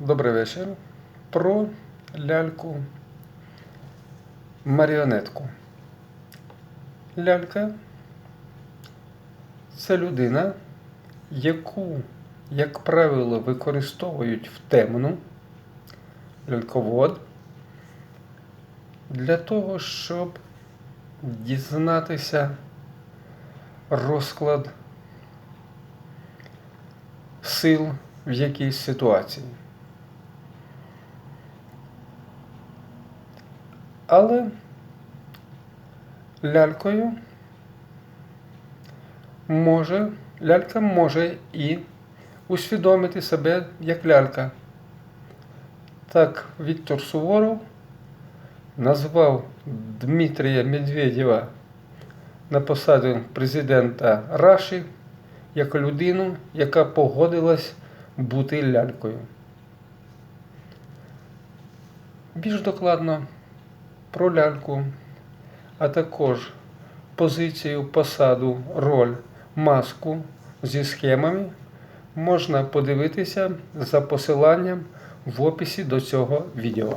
Добрий вечір. Про ляльку маріонетку. Лялька це людина, яку, як правило, використовують в темну ляльковод для того, щоб дізнатися розклад сил в якійсь ситуації. Але лялькою може, лялька може і усвідомити себе як лялька. Так Віктор Суворов назвав Дмитрія Медведєва на посаду президента Раші як людину, яка погодилась бути лялькою. Більш докладно про ляльку, а також позицію, посаду, роль, маску зі схемами можна подивитися за посиланням в описі до цього відео.